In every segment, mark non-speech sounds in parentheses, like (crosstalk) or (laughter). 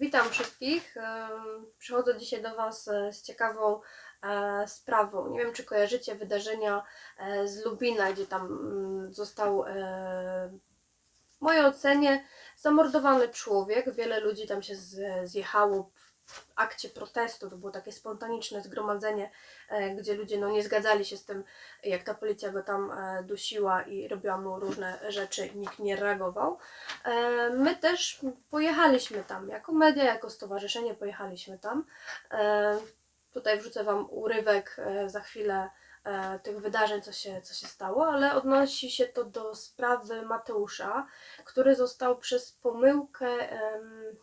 Witam wszystkich. Przychodzę dzisiaj do Was e, z ciekawą e, sprawą. Nie wiem, czy kojarzycie wydarzenia e, z Lubina, gdzie tam mm, został w mojej ocenie zamordowany człowiek. Wiele ludzi tam się zjechało w akcie protestu. To było takie spontaniczne zgromadzenie, e, gdzie ludzie no, nie zgadzali się z tym, jak ta policja go tam e, dusiła i robiła mu różne rzeczy nikt nie reagował. E, My też pojechaliśmy tam, jako media, jako stowarzyszenie pojechaliśmy tam. Tutaj wrzucę Wam urywek za chwilę tych wydarzeń, co się, co się stało, ale odnosi się to do sprawy Mateusza, który został przez pomyłkę,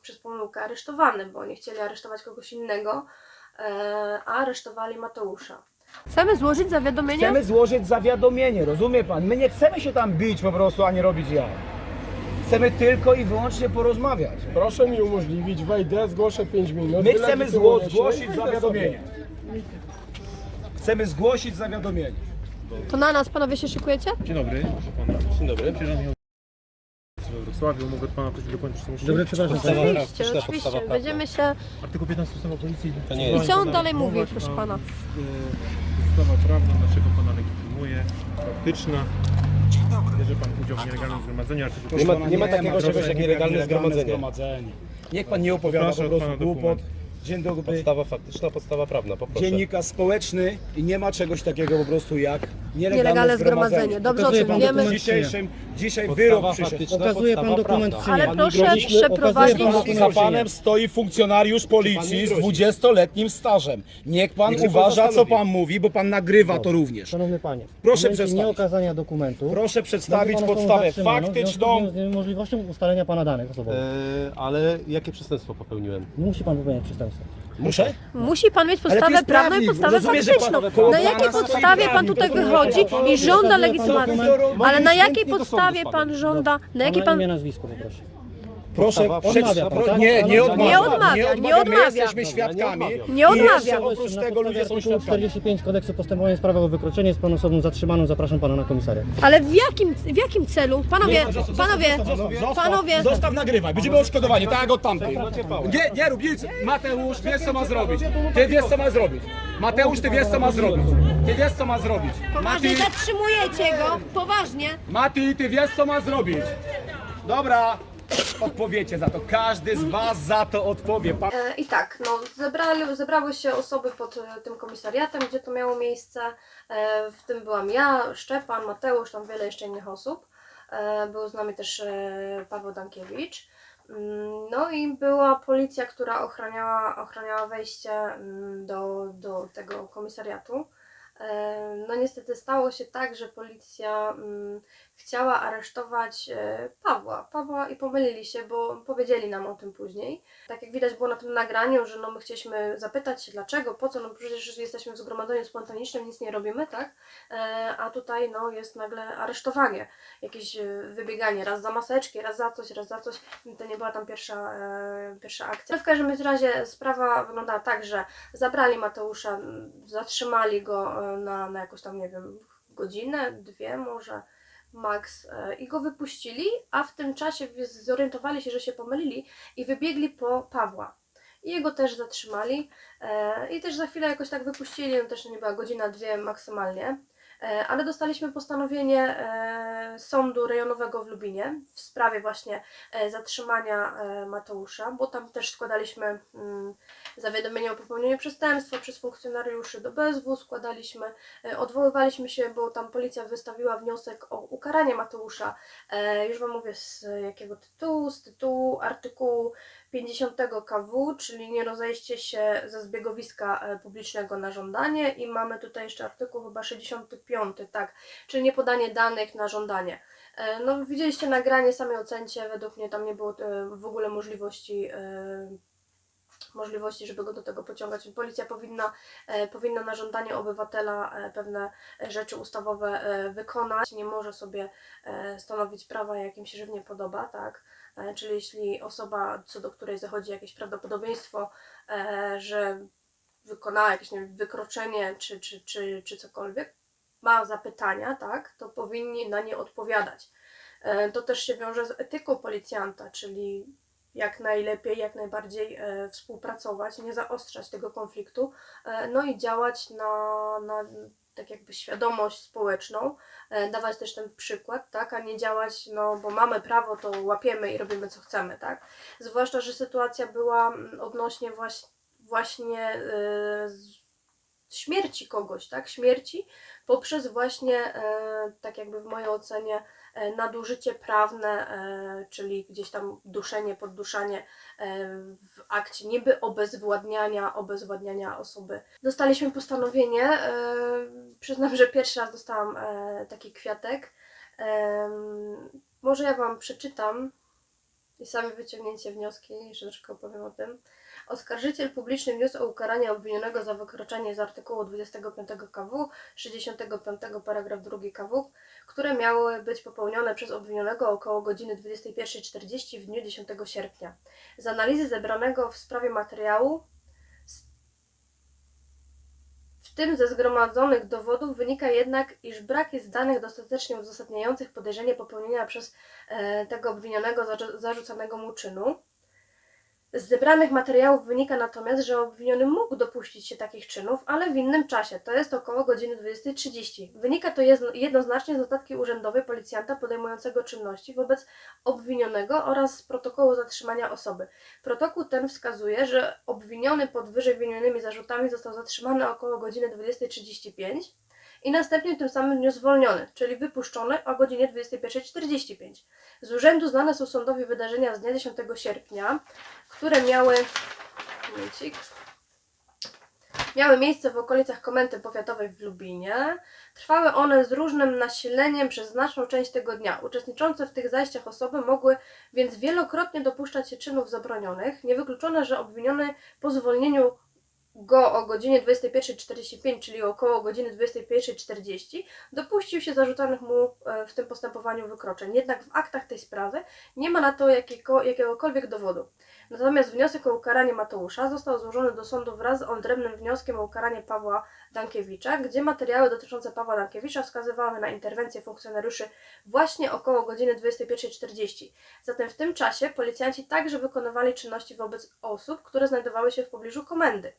przez pomyłkę aresztowany, bo nie chcieli aresztować kogoś innego, e, a aresztowali Mateusza. Chcemy złożyć zawiadomienie? Chcemy złożyć zawiadomienie, rozumie pan? My nie chcemy się tam bić po prostu, a nie robić ja. Chcemy tylko i wyłącznie porozmawiać. Proszę mi umożliwić, wejdę, zgłoszę 5 minut. My chcemy i zgłosić zawiadomienie. Chcemy zgłosić zawiadomienie. To na nas panowie się szykujecie? Dzień dobry, proszę pana. Dzień dobry. We Wrocławiu. Mogę od pana prosić dokończyć co muszę? Dobry, przepraszam. Oczywiście, oczywiście. Będziemy się... Artykuł 15 ustawy o policji. I co on dalej mówi, proszę pana? Podstawa prawna, dlaczego pana legitymuje, faktyczna. Bierze pan udział w nielegalnym zgromadzeniu, artykuł Nie ma- 15. nie ma takiego proszę, czegoś jak nielegalne zgromadzenie. Niech pan nie opowiada Proszę po pana prostu głupot. dokument. Dzień dobry. Podstawa faktyczna, podstawa prawna, poproszę. Dziennikarz społeczny i nie ma czegoś takiego po prostu jak nielegalne, Nielegalne zgromadzenie. Dobrze o Pokazuje tym wiemy. dokument. Dzisiejszym, dzisiaj wyrok przyszedł. faktyczna, Okazuje pan dokument Ale proszę przeprowadzić... okazuje pan za panem stoi funkcjonariusz policji z grozi? 20-letnim stażem. Niech pan uważa, co zastanowi. pan mówi, bo pan nagrywa to również. Szanowny panie, Proszę w momencie przedstawić. nieokazania dokumentu Proszę przedstawić podstawę zatrzymaną w związku faktyczną. z niemożliwością ustalenia pana danych osobowych. E, ale jakie przestępstwo popełniłem? Nie musi pan popełniać przestępstwa. Muszę? Musi pan mieć to podstawę jest prawną i prawnik, podstawę że faktyczną. pan- koło Na pana jakiej stoi podstawie pan prawnik, tutaj to wychodzi i żąda legitymacji? Ale na jakiej podstawie pan żąda, na jakiej pan... imię, nazwisko poproszę. Proszę, przed- Odmawia pan, tak? nie, nie odmawia. Nie odmawia, nie My odmawia. jesteśmy Dobra, świadkami. nie odmawia. I jeszcze oprócz tego ludzie są podstawie artykułu świadkami. 45 kodeksu postępowania w sprawach o wykroczenie z paną osobą zatrzymaną zapraszam pana na komisariat. Ale w jakim, w jakim celu? Panowie, panowie, panowie, Zostaw nagrywaj, będziemy odszkodowani, tak jak od tamtych. Nie, nie rób nic. Mateusz, wiesz co ma zrobić. Ty wiesz co ma zrobić. Mateusz, ty wiesz co ma zrobić. Ty wiesz co ma zrobić. poważnie Mati, zatrzymujecie go, poważnie. Mati, ty wiesz co ma zrobić. Dobra, odpowiecie za to. Każdy z was za to odpowie. Pa- E, I tak, no, zebrali, zebrały się osoby pod e, tym komisariatem, gdzie to miało miejsce. E, W tym byłam ja, Szczepan, Mateusz, tam wiele jeszcze innych osób. E, Był z nami też e, Paweł Dankiewicz. Mm, No i była policja, która ochraniała, ochraniała wejście mm, do, do tego komisariatu. No niestety stało się tak, że policja mm, chciała aresztować e, Pawła. Pawła i pomylili się, bo powiedzieli nam o tym później. Tak jak widać było na tym nagraniu, że no my chcieliśmy zapytać się dlaczego, po co, no przecież jesteśmy w zgromadzeniu spontanicznym, nic nie robimy, tak? E, A tutaj no jest nagle aresztowanie, jakieś e, wybieganie, raz za maseczki, raz za coś, raz za coś. To nie była tam pierwsza, pierwsza akcja. W każdym razie sprawa wyglądała tak, że zabrali Mateusza, zatrzymali go na, na jakąś tam, nie wiem, godzinę, dwie może max e, i go wypuścili, a w tym czasie zorientowali się, że się pomylili i wybiegli po Pawła. I jego też zatrzymali e, i też za chwilę jakoś tak wypuścili, no też nie była godzina, dwie maksymalnie. E, Ale dostaliśmy postanowienie e, sądu rejonowego w Lubinie w sprawie właśnie e, zatrzymania Mateusza, bo tam też składaliśmy mm, zawiadomienie o popełnieniu przestępstwa przez funkcjonariuszy do BSW, składaliśmy, odwoływaliśmy się, bo tam policja wystawiła wniosek o ukaranie Mateusza. Już Wam mówię z jakiego tytułu, z tytułu artykułu 50 KW, czyli nie rozejście się ze zbiegowiska e, publicznego na żądanie i mamy tutaj jeszcze artykuł chyba 65, tak, czyli nie podanie danych na żądanie. E, No widzieliście nagranie, sami ocencie, według mnie tam nie było e, w ogóle możliwości możliwości, żeby go do tego pociągać. Policja powinna, e, powinna na żądanie obywatela e, pewne rzeczy ustawowe e, wykonać. Nie może sobie e, stanowić prawa, jak im się żywnie podoba, tak? E, Czyli jeśli osoba, co do której zachodzi jakieś prawdopodobieństwo, e, że wykonała jakieś nie wiem, wykroczenie czy, czy, czy, czy cokolwiek, ma zapytania, tak, to powinni na nie odpowiadać. E, To też się wiąże z etyką policjanta, czyli jak najlepiej, jak najbardziej współpracować, nie zaostrzać tego konfliktu, no i działać na, na tak jakby świadomość społeczną, e, dawać też ten przykład, tak, a nie działać, no bo mamy prawo, to łapiemy i robimy co chcemy, tak. Zwłaszcza, że sytuacja była mm, odnośnie właśnie, właśnie e, śmierci kogoś, tak, śmierci poprzez właśnie, e, tak jakby w mojej ocenie, nadużycie prawne, e, czyli gdzieś tam duszenie, podduszanie e, w akcie niby obezwładniania, obezwładniania osoby. Dostaliśmy postanowienie, e, przyznam, że pierwszy raz dostałam e, taki kwiatek. Może ja Wam przeczytam i sami wyciągnięcie wnioski, jeszcze troszkę opowiem o tym. Oskarżyciel publiczny wniósł o ukaranie obwinionego za wykroczenie z artykułu 25 KW, 65 paragraf 2 KW, które miały być popełnione przez obwinionego około godziny 21.40 w dniu 10 sierpnia. Z analizy zebranego w sprawie materiału, w tym ze zgromadzonych dowodów, wynika jednak, iż brak jest danych dostatecznie uzasadniających podejrzenie popełnienia przez e, tego obwinionego zarzu- zarzucanego mu czynu. Z zebranych materiałów wynika natomiast, że obwiniony mógł dopuścić się takich czynów, ale w innym czasie, to jest około godziny 20.30. Wynika to jedno- jednoznacznie z notatki urzędowej policjanta podejmującego czynności wobec obwinionego oraz z protokołu zatrzymania osoby. Protokół ten wskazuje, że obwiniony pod wyżej wymienionymi zarzutami został zatrzymany około godziny 20.35 i następnie tym samym dniu zwolniony, czyli wypuszczony o godzinie 21.45. Z urzędu znane są sądowi wydarzenia z dnia 10 sierpnia, które miały. Miały miejsce w okolicach Komendy Powiatowej w Lubinie. Trwały one z różnym nasileniem przez znaczną część tego dnia. Uczestniczące w tych zajściach osoby mogły więc wielokrotnie dopuszczać się czynów zabronionych. Niewykluczone, że obwiniony po zwolnieniu go o godzinie 21.45, czyli około godziny 21.40, dopuścił się zarzucanych mu e, w tym postępowaniu wykroczeń. Jednak w aktach tej sprawy nie ma na to jakiego, jakiegokolwiek dowodu. Natomiast wniosek o ukaranie Mateusza został złożony do sądu wraz z odrębnym wnioskiem o ukaranie Pawła Dankiewicza, gdzie materiały dotyczące Pawła Dankiewicza wskazywały na interwencję funkcjonariuszy właśnie około godziny 21.40. Zatem w tym czasie policjanci także wykonywali czynności wobec osób, które znajdowały się w pobliżu komendy.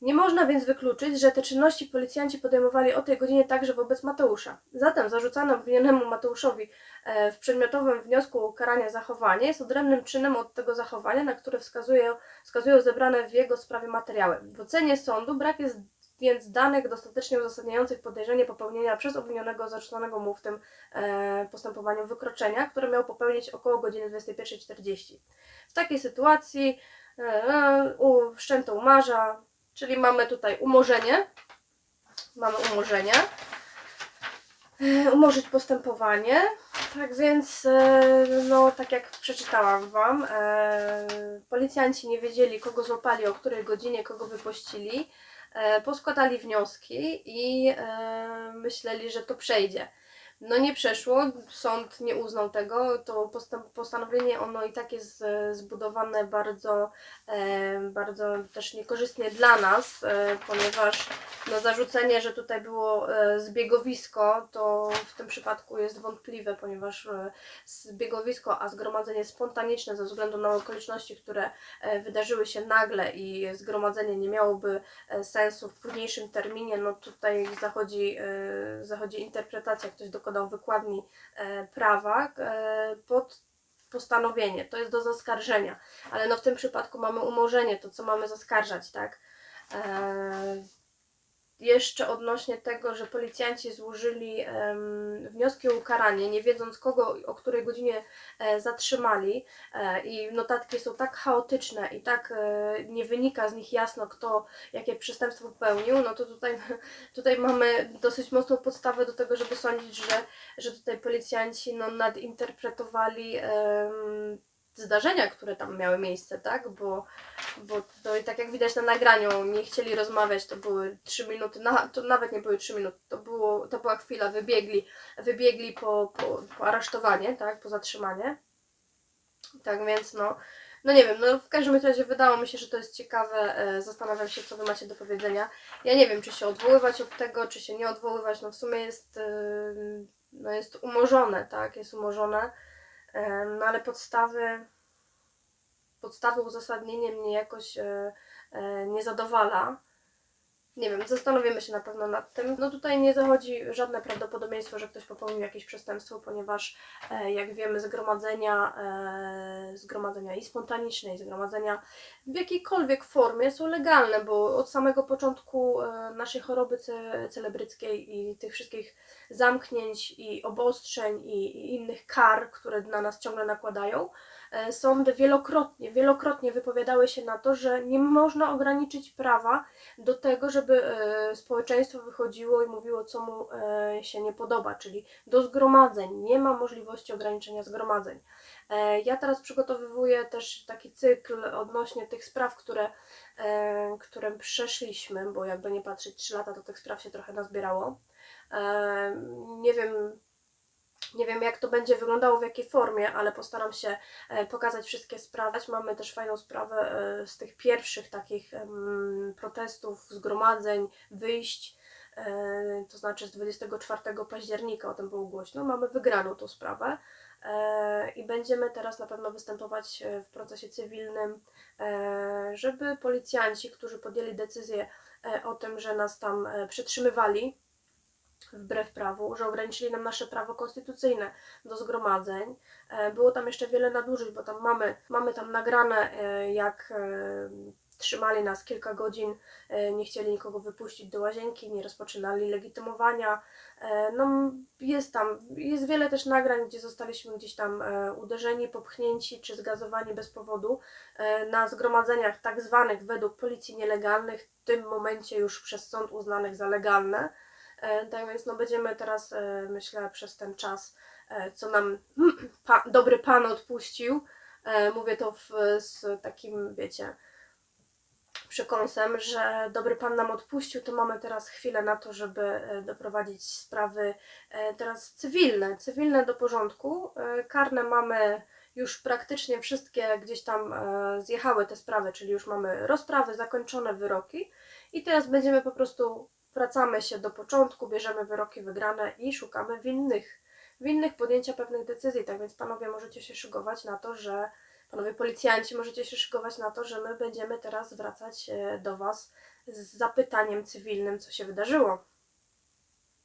Nie można więc wykluczyć, że te czynności policjanci podejmowali o tej godzinie także wobec Mateusza. Zatem zarzucane obwinionemu Mateuszowi e, w przedmiotowym wniosku o ukaranie zachowanie jest odrębnym czynem od tego zachowania, na które wskazuje, wskazują zebrane w jego sprawie materiały. W ocenie sądu brak jest więc danych dostatecznie uzasadniających podejrzenie popełnienia przez obwinionego zarzuconego mu w tym e, postępowaniu wykroczenia, które miał popełnić około godziny 21.40. W takiej sytuacji e, e, wszczęto umarza, czyli mamy tutaj umorzenie. Mamy umorzenie. E, Umorzyć postępowanie. Tak więc, e, no tak jak przeczytałam Wam, e, policjanci nie wiedzieli, kogo złapali, o której godzinie, kogo wypuścili. E, Poskładali wnioski i myśleli, że to przejdzie. No nie przeszło, sąd nie uznał tego, to postanowienie ono i tak jest zbudowane bardzo, bardzo też niekorzystnie dla nas, e, ponieważ no, zarzucenie, że tutaj było e, zbiegowisko, to w tym przypadku jest wątpliwe, ponieważ e, zbiegowisko, a zgromadzenie spontaniczne ze względu na okoliczności, które e, wydarzyły się nagle i zgromadzenie nie miałoby sensu w późniejszym terminie, no tutaj zachodzi, zachodzi interpretacja, ktoś dokonał wykładni prawa pod postanowienie, to jest do zaskarżenia, ale no w tym przypadku mamy umorzenie, to co mamy zaskarżać, tak? E, jeszcze odnośnie tego, że policjanci złożyli wnioski o ukaranie, nie wiedząc kogo, o której godzinie e, zatrzymali e, i notatki są tak chaotyczne i tak e, nie wynika z nich jasno, kto jakie przestępstwo popełnił, no to tutaj, (laughs) tutaj mamy dosyć mocną podstawę do tego, żeby sądzić, że, że tutaj policjanci no, nadinterpretowali zdarzenia, które tam miały miejsce, tak? Bo, bo to i tak jak widać na nagraniu, nie chcieli rozmawiać, to były 3 minuty, na, to nawet nie były 3 minuty, to, było, to była chwila, wybiegli, wybiegli po, po, po aresztowanie, tak? Po zatrzymanie. Tak więc no, no nie wiem, no w każdym razie wydało mi się, że to jest ciekawe, e, zastanawiam się, co Wy macie do powiedzenia. Ja nie wiem, czy się odwoływać od tego, czy się nie odwoływać, no w sumie jest, e, no jest umorzone, tak? Jest umorzone. No ale podstawy. podstawy, uzasadnienie mnie jakoś e, e, nie zadowala. Nie wiem, zastanowimy się na pewno nad tym. No tutaj nie zachodzi żadne prawdopodobieństwo, że ktoś popełnił jakieś przestępstwo, ponieważ e, jak wiemy zgromadzenia, e, zgromadzenia i spontaniczne, i zgromadzenia w jakiejkolwiek formie są legalne, bo od samego początku e, naszej choroby ce, celebryckiej i tych wszystkich zamknięć i obostrzeń i, i innych kar, które na nas ciągle nakładają, sądy wielokrotnie, wielokrotnie wypowiadały się na to, że nie można ograniczyć prawa do tego, żeby e, społeczeństwo wychodziło i mówiło, co mu e, się nie podoba, czyli do zgromadzeń. Nie ma możliwości ograniczenia zgromadzeń. E, Ja teraz przygotowywuję też taki cykl odnośnie tych spraw, które, e, które przeszliśmy, bo jakby nie patrzeć, 3 lata to tych spraw się trochę nazbierało. E, Nie wiem, nie wiem jak to będzie wyglądało, w jakiej formie, ale postaram się e, pokazać wszystkie sprawy. Mamy też fajną sprawę e, z tych pierwszych takich protestów, zgromadzeń, wyjść, e, to znaczy z 24 października, o tym było głośno. Mamy wygraną tą sprawę i będziemy teraz na pewno występować w procesie cywilnym, żeby policjanci, którzy podjęli decyzję o tym, że nas tam przetrzymywali, wbrew prawu, że ograniczyli nam nasze prawo konstytucyjne do zgromadzeń. E, Było tam jeszcze wiele nadużyć, bo tam mamy, mamy tam nagrane, e, jak e, trzymali nas kilka godzin, nie chcieli nikogo wypuścić do łazienki, nie rozpoczynali legitymowania. No, jest tam, jest wiele też nagrań, gdzie zostaliśmy gdzieś tam uderzeni, popchnięci czy zgazowani bez powodu na zgromadzeniach tak zwanych według policji nielegalnych, w tym momencie już przez sąd uznanych za legalne. E, Tak więc no będziemy teraz, e, myślę, przez ten czas, e, co nam (clears throat) pa, dobry Pan odpuścił, mówię to w, z takim, wiecie, przekąsem, że dobry Pan nam odpuścił, to mamy teraz chwilę na to, żeby doprowadzić sprawy teraz cywilne, cywilne do porządku. Karne mamy już praktycznie wszystkie gdzieś tam zjechały te sprawy, czyli już mamy rozprawy, zakończone wyroki. I teraz będziemy po prostu wracamy się do początku, bierzemy wyroki wygrane i szukamy winnych. Winnych podjęcia pewnych decyzji. Tak więc panowie możecie się szykować na to, że panowie policjanci możecie się szykować na to, że my będziemy teraz wracać e, do was z zapytaniem cywilnym, co się wydarzyło.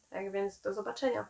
Tak więc do zobaczenia.